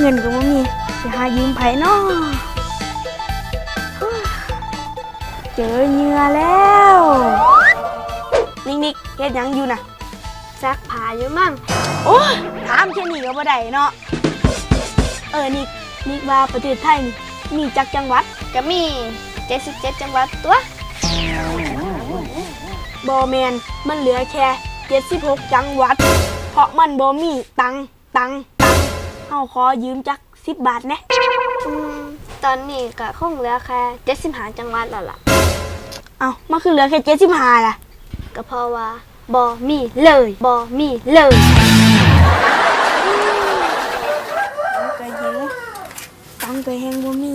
เงินกูมึงมีจะหายืมไผเนาะเจอเหยื่อแล้ว นิกนิกเฮ็ดหยังอยู่น่ะ ซักผ้าอยู่มั่งโอ้ยถามแค่นี้ก็บ่ได้เนาะ เออนิกนิกว่าประเทศไทยนี่มีจักจังหวัดก็มี 77 จังหวัดตัวบอแมนมันเหลือแค่76 จังหวัด เพราะมันบ่มีตังตัง เฮาขอยืมจัก10บาทแหนะอืมตอนนี้ก็คงเหลือแค่75จังหวัดแล้วล่ะ เอามันคือเหลือแค่75ล่ะ ก็เพราะว่าบ่มีเลยบ่มีเลยก็หิวตังค์ก็แฮงบ่มี